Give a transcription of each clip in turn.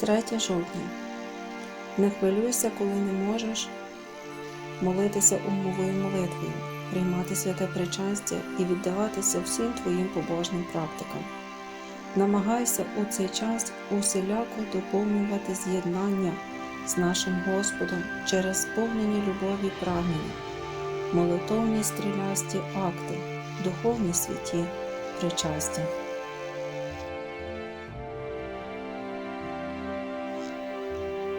3 жовтня. Не хвилюйся, коли не можеш молитися умовою молитвою, приймати святе причастя і віддаватися всім твоїм побожним практикам. Намагайся у цей час усіляко доповнювати з'єднання з нашим Господом через сповнені любові прагнення, молитовні стрілясті акти, духовні святі причастя.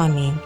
Амінь.